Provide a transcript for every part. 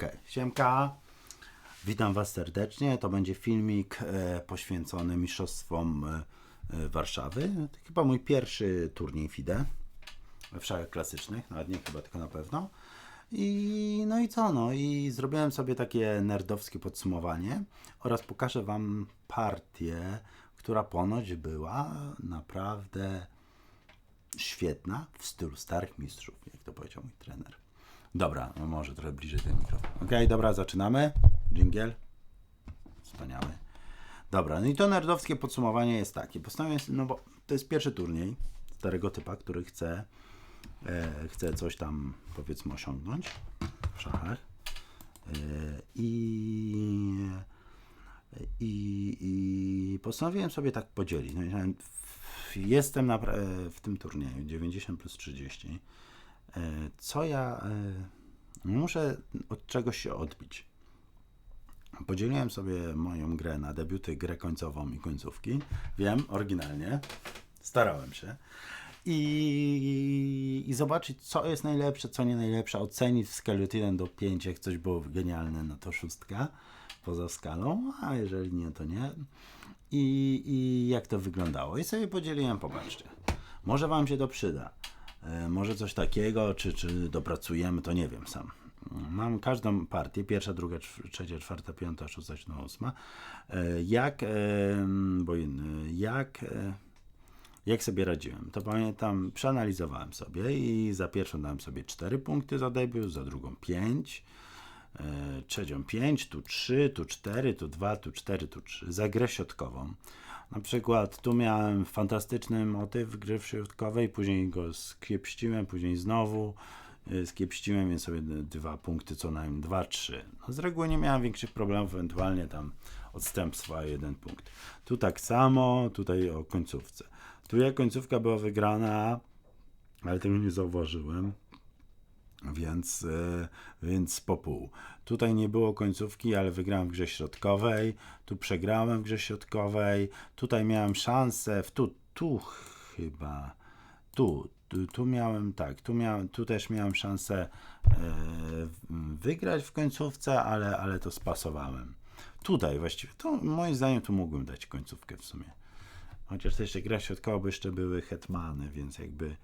Ok, siemka. Witam Was serdecznie. To będzie filmik e, poświęcony mistrzostwom e, e, Warszawy. To chyba mój pierwszy turniej FIDE w szachach klasycznych, nawet nie chyba, tylko na pewno. I no i co, no i zrobiłem sobie takie nerdowskie podsumowanie oraz pokażę Wam partię, która ponoć była naprawdę świetna w stylu starych mistrzów, jak to powiedział mój trener. Dobra, no może trochę bliżej ten mikrofon. Okej, dobra, zaczynamy. Dżingiel. Wspaniały. Dobra, no i to nerdowskie podsumowanie jest takie. Postanowiłem, no bo to jest pierwszy turniej starego typa, który chce, e, chce coś tam powiedzmy osiągnąć w szachach. E, I, i, I postanowiłem sobie tak podzielić. No, jestem na, w tym turnieju 90 plus 30. E, Co ja e, muszę od czegoś się odbić. Podzieliłem sobie moją grę na debiuty, grę końcową i końcówki. Wiem, oryginalnie. Starałem się. I, I zobaczyć, co jest najlepsze, co nie najlepsze. Ocenić w skali od 1 do 5, jak coś było genialne, no to szóstka poza skalą, a jeżeli nie, to nie. I, I jak to wyglądało. I sobie podzieliłem, popatrzcie. Może Wam się to przyda. E, Może coś takiego, czy, czy dopracujemy, to nie wiem sam. Mam każdą partię, pierwsza, druga, trzecia, czwarta, piąta, szósta, siódma, ósma. E, Jak, e, bo jak, jak sobie radziłem? To pamiętam, przeanalizowałem sobie i za pierwszą dałem sobie 4 punkty za debiut, za drugą 5, e, trzecią 5, tu 3, tu 4, tu 2, tu 4, tu 3. Za grę środkową. Na przykład tu miałem fantastyczny motyw gry w środkowej, później go skiepściłem, później znowu y, skiepściłem, więc sobie dwa punkty co najmniej, dwa, trzy. No z reguły nie miałem większych problemów, ewentualnie tam odstępstwa jeden punkt. Tu tak samo, tutaj o końcówce. Tu jak końcówka była wygrana, ale tego nie zauważyłem, więc, e, więc po pół. Tutaj nie było końcówki, ale wygrałem w grze środkowej. Tu przegrałem w grze środkowej. Tutaj miałem szansę, w tu, tu chyba, tu, tu, tu miałem, tak, tu, miałem, tu też miałem szansę e, wygrać w końcówce, ale, ale to spasowałem. Tutaj właściwie, to moim zdaniem tu mógłbym dać końcówkę w sumie. Chociaż to jeszcze gra środkowa, bo jeszcze były hetmany, więc jakby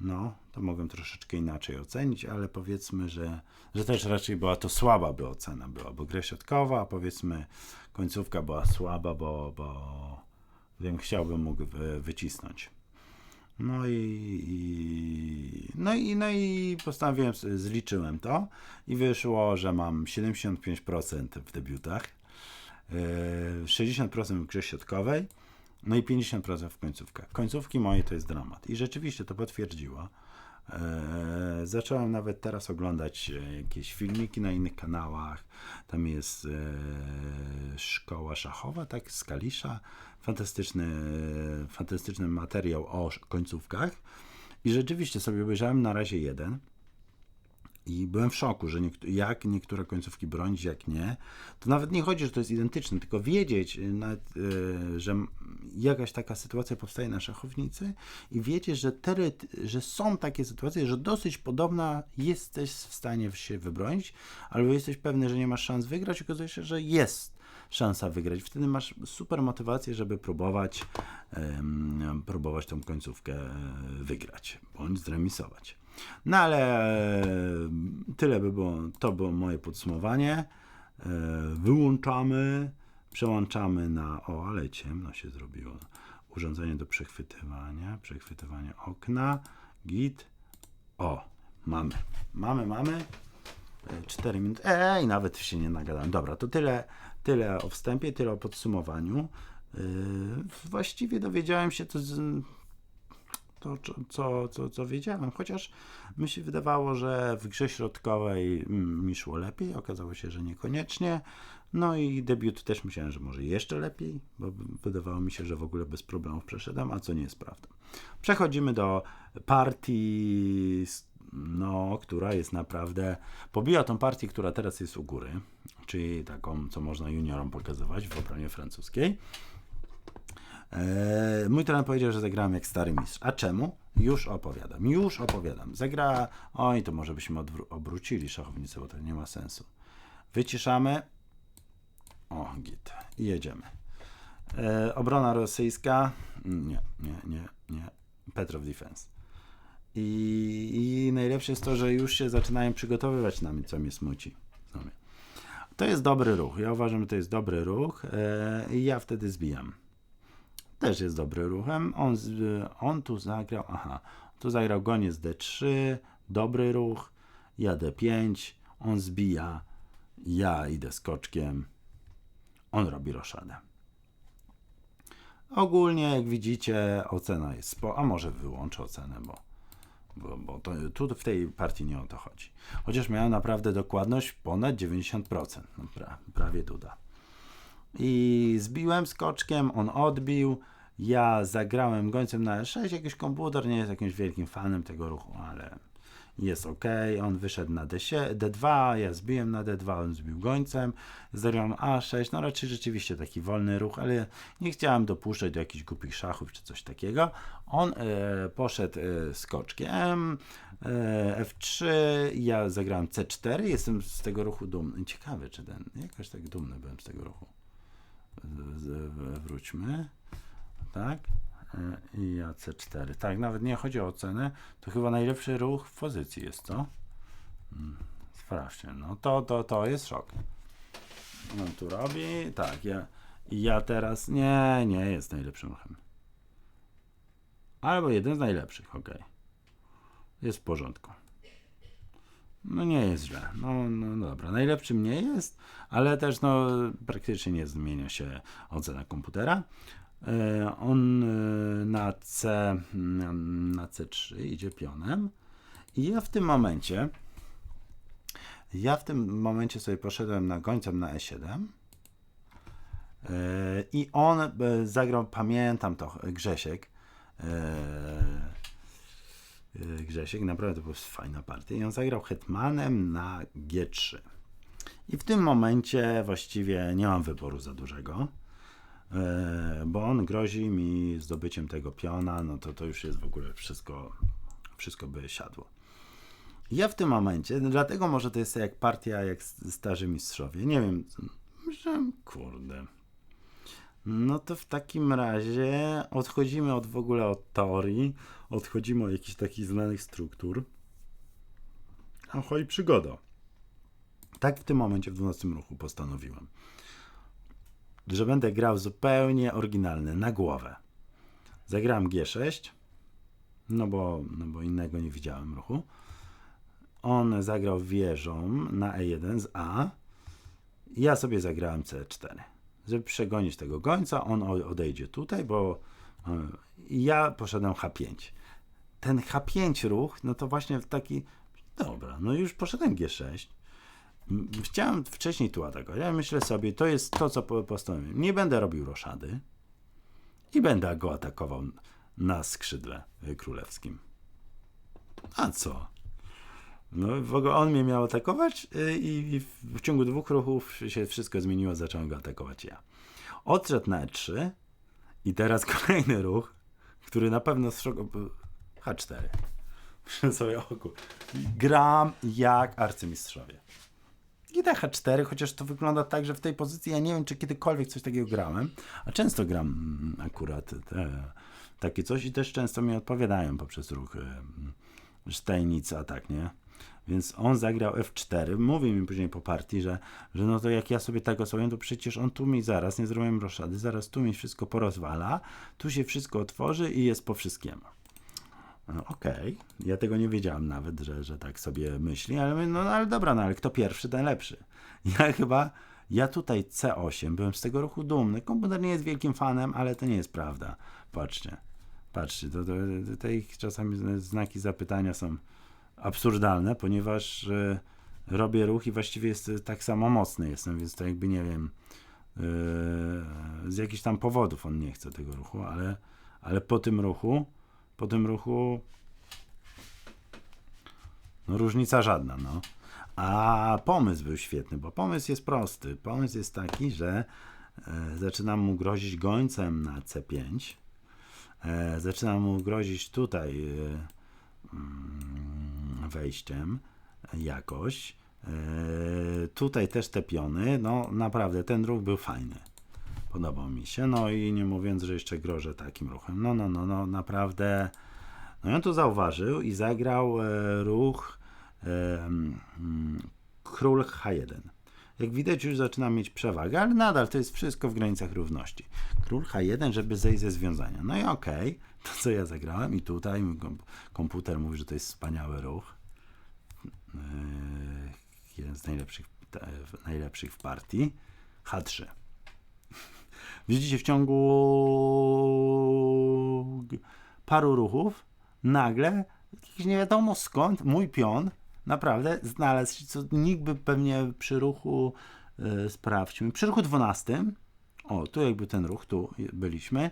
no, to mogłem troszeczkę inaczej ocenić, ale powiedzmy, że, że też raczej była to słaba by ocena była, bo gra środkowa, a powiedzmy końcówka była słaba, bo, bo bym chciałbym mógł wy, wycisnąć. No i, i, no i, no i postanowiłem, zliczyłem to i wyszło, że mam 75% w debiutach, e, 60% w grze środkowej, no i 50% w końcówkach. Końcówki moje to jest dramat. I rzeczywiście to potwierdziło. Eee, zacząłem nawet teraz oglądać e, jakieś filmiki na innych kanałach. Tam jest e, szkoła szachowa, tak, z Kalisza. Fantastyczny, fantastyczny materiał o końcówkach. I rzeczywiście sobie obejrzałem na razie jeden. I byłem w szoku, że niektó- jak niektóre końcówki bronić, jak nie. To nawet nie chodzi, że to jest identyczne, tylko wiedzieć, y, nawet, y, że jakaś taka sytuacja powstaje na szachownicy i wiedzieć, że, teoret- że są takie sytuacje, że dosyć podobna jesteś w stanie się wybronić, albo jesteś pewny, że nie masz szans wygrać, okazuje się, że jest szansa wygrać. Wtedy masz super motywację, żeby próbować, em, próbować tą końcówkę e, wygrać, bądź zremisować. No ale e, tyle by było, to było moje podsumowanie. E, Wyłączamy, przełączamy na, o ale ciemno się zrobiło, urządzenie do przechwytywania, przechwytywanie okna, git, o, mamy, mamy, mamy. 4 minuty. Ej, nawet się nie nagadałem. Dobra, to tyle, tyle o wstępie, tyle o podsumowaniu. Yy, właściwie dowiedziałem się to, z, to co, co, co, co wiedziałem, chociaż mi się wydawało, że w grze środkowej mm, mi szło lepiej, okazało się, że niekoniecznie. No i debiut też myślałem, że może jeszcze lepiej, bo wydawało mi się, że w ogóle bez problemów przeszedłem, a co nie jest prawdą. Przechodzimy do partii, no, która jest naprawdę. Pobiła tą partię, która teraz jest u góry, czyli taką, co można juniorom pokazywać w obronie francuskiej. Eee, mój trener powiedział, że zagrałem jak stary mistrz. A czemu? Już opowiadam, już opowiadam. Zagra. Oj, to może byśmy obrócili szachownicę, bo to nie ma sensu. Wyciszamy. O, git. I jedziemy. E, obrona rosyjska. Nie, nie, nie, nie. Petrow Defense. I, I najlepsze jest to, że już się zaczynają przygotowywać na mnie, co mnie smuci. To jest dobry ruch. Ja uważam, że to jest dobry ruch e, i ja wtedy zbijam. Też jest dobrym ruchem. On, on tu zagrał, aha, tu zagrał goniec D3, dobry ruch, ja D5, on zbija, ja idę skoczkiem, on robi roszadę. Ogólnie, jak widzicie, ocena jest spo, a może wyłączę ocenę, bo, bo, bo to, tu w tej partii nie o to chodzi. Chociaż miałem naprawdę dokładność ponad 90%, no, pra, prawie duda. I zbiłem skoczkiem, on odbił. Ja zagrałem gońcem na E6. Jakiś komputer nie jest jakimś wielkim fanem tego ruchu, ale jest ok. On wyszedł na D7, D2, ja zbiłem na D2, on zbił gońcem. Zagrałem A6. No raczej rzeczywiście taki wolny ruch, ale nie chciałem dopuszczać do jakichś głupich szachów czy coś takiego. On e, poszedł e, skoczkiem. E, F3, ja zagrałem C4. Jestem z tego ruchu dumny. Ciekawy, czy ten. Jakoś tak dumny byłem z tego ruchu z- z- wróćmy. Tak. E, I ja C4. Tak, nawet nie chodzi o ocenę. To chyba najlepszy ruch w pozycji jest, co? Mm, Sprawdźcie. No to, to, to jest szok. On tu robi. Tak, ja, ja teraz. Nie, nie jest najlepszym ruchem. Albo jeden z najlepszych, ok. Jest w porządku. No nie jest źle. No, no dobra. Najlepszym nie jest, ale też no, praktycznie nie zmienia się ocena komputera. E, On e, na C mm, na C3 idzie pionem. I ja w tym momencie ja w tym momencie sobie poszedłem na gońcem na E7 e, i on zagrał, pamiętam to, Grzesiek. Grzesiek, naprawdę to była fajna partia. I on zagrał hetmanem na G3 i w tym momencie właściwie nie mam wyboru za dużego bo on grozi mi zdobyciem tego piona, no to to już jest w ogóle wszystko, wszystko by siadło. Ja w tym momencie, dlatego może to jest jak partia, jak starzy mistrzowie, nie wiem, że kurde. No to w takim razie odchodzimy od w ogóle od teorii, odchodzimy od jakichś takich znanych struktur. Ahoj, przygoda. Tak w tym momencie w 12 ruchu postanowiłem że będę grał zupełnie oryginalny, na głowę. Zagrałem G6, no bo, no bo innego nie widziałem ruchu. On zagrał wieżą na E1 z A. Ja sobie zagrałem C4. Żeby przegonić tego gońca, on odejdzie tutaj, bo e, ja poszedłem H5. Ten H5 ruch, no to właśnie taki, dobra, no już poszedłem G6. Chciałem wcześniej tu atakować. Ja myślę sobie, to jest to, co po- postanowiłem. Nie będę robił roszady i będę go atakował na skrzydle y, królewskim. A co? No w ogóle on mnie miał atakować y, i w ciągu dwóch ruchów się wszystko zmieniło, zacząłem go atakować ja. Odszedł na E3 i teraz kolejny ruch, który na pewno zszok... H4. Myślę sobie, o kur... Gram jak arcymistrzowie. I na H4, chociaż to wygląda tak, że w tej pozycji ja nie wiem, czy kiedykolwiek coś takiego grałem, a często gram mm, akurat te, takie coś i też często mi odpowiadają poprzez ruch y, Stejnic, a tak, nie? Więc on zagrał F4, mówi mi później po partii, że, że no to jak ja sobie tego sobie, to przecież on tu mi zaraz, nie zrobiłem roszady, zaraz tu mi wszystko porozwala, tu się wszystko otworzy i jest po wszystkiemu. Okej, ja tego nie wiedziałem nawet, że, że tak sobie myśli, ale no, no ale dobra, no ale kto pierwszy, ten lepszy. Ja chyba, ja tutaj C8, byłem z tego ruchu dumny. Komputer nie jest wielkim fanem, ale to nie jest prawda. Patrzcie, patrzcie, to, to, to, te ich czasami znaki zapytania są absurdalne, ponieważ e, robię ruch i właściwie jest tak samo mocny jestem, więc to jakby nie wiem, e, z jakichś tam powodów on nie chce tego ruchu, ale, ale po tym ruchu po tym ruchu no różnica żadna, no. A pomysł był świetny, bo pomysł jest prosty. Pomysł jest taki, że e, zaczynam mu grozić gońcem na C5, E, zaczyna mu grozić tutaj e, mm, wejściem jakoś. E, tutaj też te piony, no naprawdę ten ruch był fajny. Podobał mi się, no i nie mówiąc, że jeszcze grożę takim ruchem. No, no, no, no, naprawdę. No i on to zauważył i zagrał e, ruch e, mm, król H1. Jak widać już zaczyna mieć przewagę, ale nadal to jest wszystko w granicach równości. Król H1, żeby zejść ze związania. No i okej, to co ja zagrałem i tutaj komputer mówi, że to jest wspaniały ruch. Yy, jeden z najlepszych, te- najlepszych w partii. H3. Widzicie, w ciągu paru ruchów nagle, jakiś nie wiadomo skąd, mój pion naprawdę znalazł się, co nikt by pewnie przy ruchu, yy, przy ruchu 12, o, tu jakby ten ruch, tu byliśmy,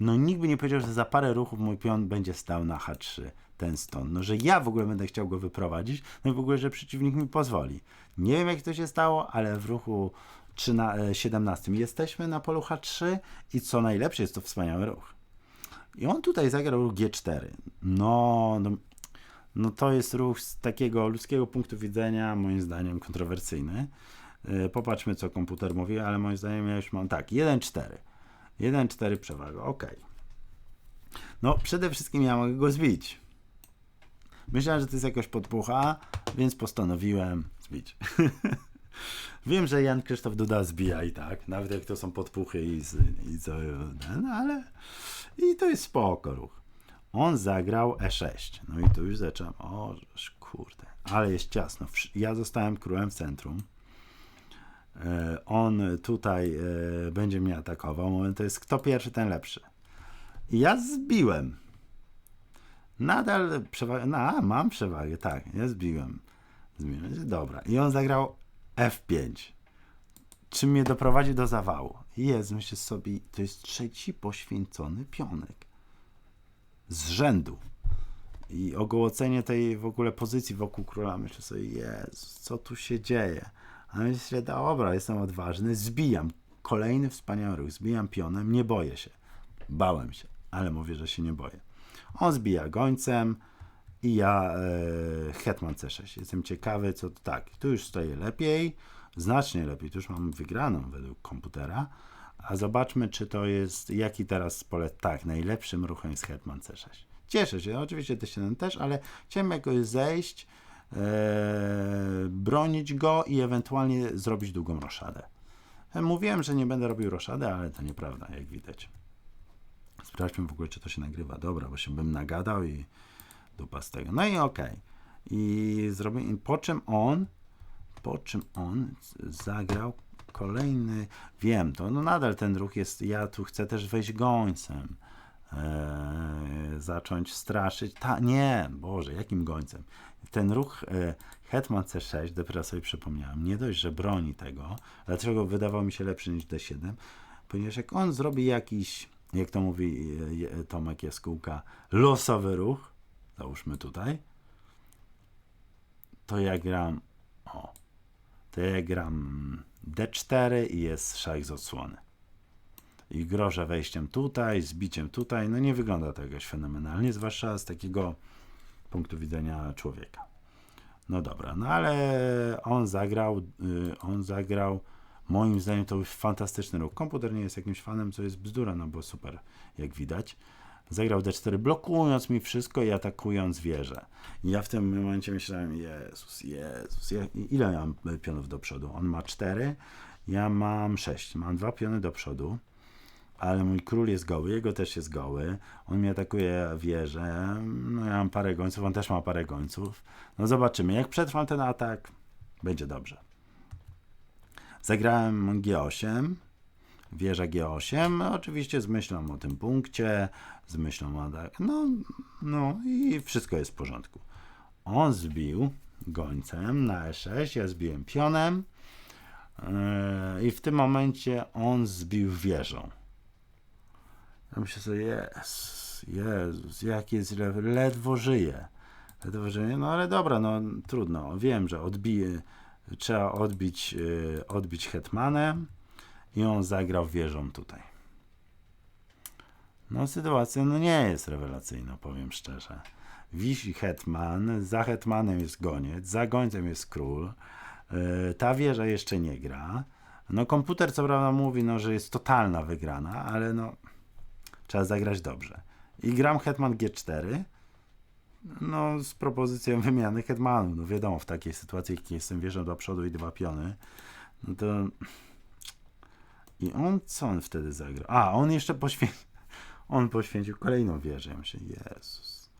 no nikt by nie powiedział, że za parę ruchów mój pion będzie stał na H3, ten stąd. No, że ja w ogóle będę chciał go wyprowadzić, no i w ogóle, że przeciwnik mi pozwoli. Nie wiem, jak to się stało, ale w ruchu 13, 17 jesteśmy na polu H3 i co najlepsze, jest to wspaniały ruch. I on tutaj zagrał ruch G4. No, no, no to jest ruch z takiego ludzkiego punktu widzenia, moim zdaniem, kontrowersyjny. Yy, Popatrzmy, co komputer mówi, ale moim zdaniem ja już mam tak, 1-4. 1-4 przewaga, ok. No, przede wszystkim ja mogę go zbić. Myślałem, że to jest jakaś podpucha, więc postanowiłem zbić. Wiem, że Jan Krzysztof Duda zbija i tak, nawet jak to są podpuchy i, i co, no ale i to jest spoko ruch. On zagrał E6, no i tu już zacząłem, o kurde, ale jest ciasno. Ja zostałem królem w centrum. E, On tutaj e, będzie mnie atakował. Moment to jest kto pierwszy, ten lepszy. Ja zbiłem. Nadal przewagę. No, a, mam przewagę, tak, ja zbiłem. zbiłem. Dobra. I on zagrał F5. Czym mnie doprowadzi do zawału? Jest, myślę sobie, to jest trzeci poświęcony pionek. Z rzędu. I ogołocenie tej w ogóle pozycji wokół króla, myślę sobie, Jezus, co tu się dzieje? A myślę, dobra, jestem odważny, zbijam. Kolejny wspaniały ruch, zbijam pionem, nie boję się. Bałem się, ale mówię, że się nie boję. On zbija gońcem i ja e, hetman c6. Jestem ciekawy, co tak. Tu już stoję lepiej, znacznie lepiej. Tu już mam wygraną według komputera. A zobaczmy, czy to jest, jaki teraz pole, tak, najlepszym ruchem jest hetman c6. Cieszę się, oczywiście t7 też, ale chciałem jakoś zejść, e, bronić go i ewentualnie zrobić długą roszadę. E, Mówiłem, że nie będę robił roszady, ale to nieprawda, jak widać. Sprawdźmy w ogóle, czy to się nagrywa. Dobra, bo się bym nagadał i dupa z tego. No i okej. I zrobię, i po czym on, po czym on zagrał kolejny, wiem to, no nadal ten ruch jest, ja tu chcę też wejść gońcem, eee, zacząć straszyć, ta, nie, Boże, jakim gońcem? Ten ruch e, Hetman C6, dopiero sobie przypomniałem, nie dość, że broni tego, dlaczego wydawał mi się lepszy niż D7, ponieważ jak on zrobi jakiś, jak to mówi e, Tomek Jaskółka, losowy ruch, załóżmy tutaj, to ja gram, o, to ja gram D4 i jest szach z odsłony. I grożę wejściem tutaj, zbiciem tutaj, no nie wygląda to jakoś fenomenalnie, zwłaszcza z takiego punktu widzenia człowieka. No dobra, no ale on zagrał, y, on zagrał, moim zdaniem to był fantastyczny ruch. Komputer nie jest jakimś fanem, co jest bzdura, no bo super, jak widać. Zagrał D4, blokując mi wszystko i atakując wieżę. I ja w tym momencie myślałem, Jezus, Jezus, ile mam pionów do przodu? On ma 4, ja mam 6. Mam dwa piony do przodu, ale mój król jest goły, jego też jest goły. On mi atakuje wieżę, no ja mam parę gońców, on też ma parę gońców. No zobaczymy, jak przetrwam ten atak, będzie dobrze. Zagrałem G8, wieża G8, oczywiście z myślą o tym punkcie, z myślą o no, no i wszystko jest w porządku. On zbił gońcem na E6, ja zbiłem pionem yy, i w tym momencie on zbił wieżą. Ja myślę sobie, Jezus, Jezus, jak jest źle, ledwo żyje. Ledwo żyje, no ale dobra, no trudno, wiem, że odbije, trzeba odbić, yy, odbić hetmanem i on zagrał wieżą tutaj. No sytuacja no nie jest rewelacyjna, powiem szczerze. Wisi hetman, za hetmanem jest goniec, za gońcem jest król. Yy, ta wieża jeszcze nie gra. No komputer co prawda mówi, no, że jest totalna wygrana, ale no trzeba zagrać dobrze. I gram hetman G4, no z propozycją wymiany hetmanu. No wiadomo, w takiej sytuacji, jak jestem wieżą do przodu i dwa piony, no to... I on, co on wtedy zagrał? A, on jeszcze poświęcił, on poświęcił kolejną wieżę. Ja myślę, Jezus.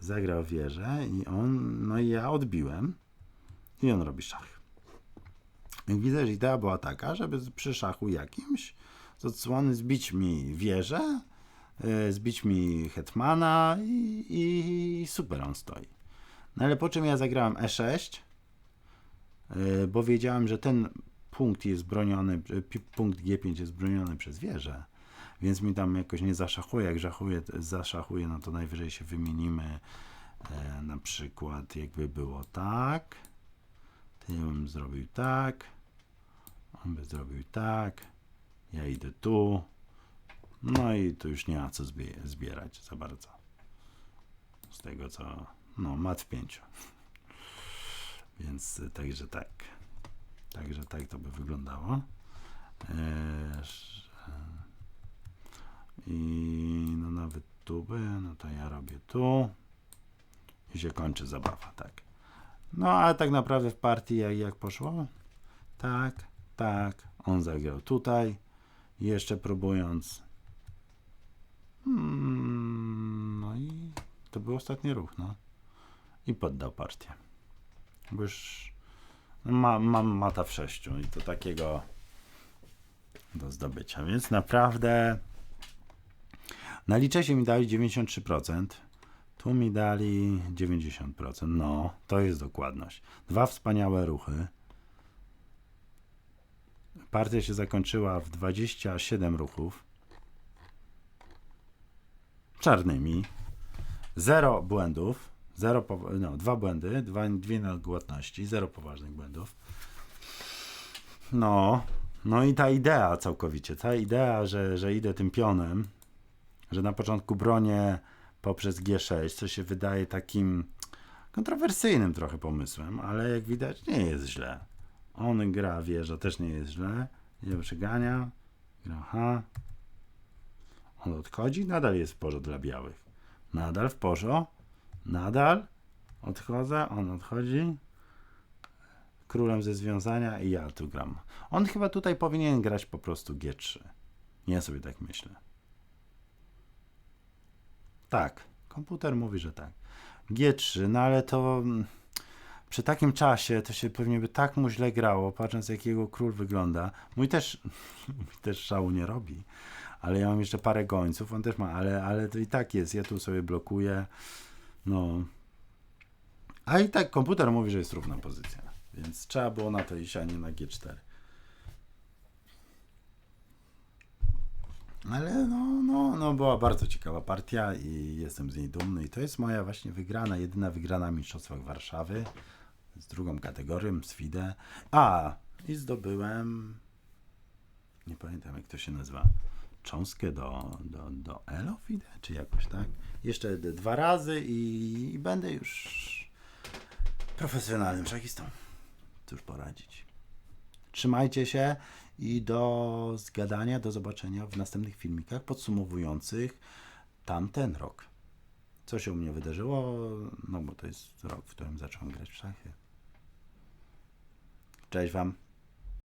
Zagrał wieżę i on, no i ja odbiłem i on robi szach. I widzę, że idea była taka, żeby przy szachu jakimś z odsłony zbić mi wieżę, e, zbić mi hetmana i, i super on stoi. No ale po czym ja zagrałem E6, e, bo wiedziałem, że ten punkt jest broniony, e, punkt G5 jest broniony przez wieżę, więc mi tam jakoś nie zaszachuje. Jak zaszachuje, zaszachuje no to najwyżej się wymienimy e, na przykład jakby było tak, to ja bym zrobił tak, on by zrobił tak, ja idę tu, no i tu już nie ma co zbie- zbierać za bardzo. Z tego co, no mat w pięciu. Więc y, także tak. Także tak to by wyglądało. Eee, sz- I no nawet tu by, no to ja robię tu i się kończy zabawa, tak. No a tak naprawdę w partii jak, jak poszło? Tak, tak, on zagrał tutaj, jeszcze próbując. Mm, no i to był ostatni ruch, no. I poddał partię. Bo już ma, mam mata w sześciu i to takiego do zdobycia, więc naprawdę na liczecie mi dali 93%, tu mi dali 90%. No, to jest dokładność. Dwa wspaniałe ruchy. Partia się zakończyła w 27 ruchów. Czarnymi. Zero błędów. Zero, powa- no, dwa błędy, dwa, dwie nagłotności, zero poważnych błędów. No, no i ta idea całkowicie, ta idea, że, że idę tym pionem, że na początku bronię poprzez G6, co się wydaje takim kontrowersyjnym trochę pomysłem, ale jak widać nie jest źle. On gra wieża, też nie jest źle. Nie przegania. Gra H. On odchodzi, nadal jest w porze dla białych. Nadal w porze. Nadal odchodzę, on odchodzi. Królem ze związania i ja tu gram. On chyba tutaj powinien grać po prostu G3. Ja sobie tak myślę. Tak, komputer mówi, że tak. G3, no ale to mm, przy takim czasie to się pewnie by tak mu źle grało, patrząc jak jego król wygląda. Mój też, mój też szału nie robi, ale ja mam jeszcze parę gońców, on też ma, ale, ale to i tak jest, ja tu sobie blokuję, no. A i tak komputer mówi, że jest równa pozycja, więc trzeba było na to iść, a nie na G4. Ale no, no, no była bardzo ciekawa partia i jestem z niej dumny. I to jest moja właśnie wygrana, jedyna wygrana w Mistrzostwach Warszawy z drugą kategorią, z FIDE. A, i zdobyłem, nie pamiętam jak to się nazywa, cząstkę do, do, do ELO FIDE, czy jakoś tak. Jeszcze dwa razy i, i będę już profesjonalnym szachistą. Cóż poradzić. Trzymajcie się i do zgadania, do zobaczenia w następnych filmikach podsumowujących tamten rok. Co się u mnie wydarzyło? No bo to jest rok, w którym zacząłem grać w szachy. Cześć Wam.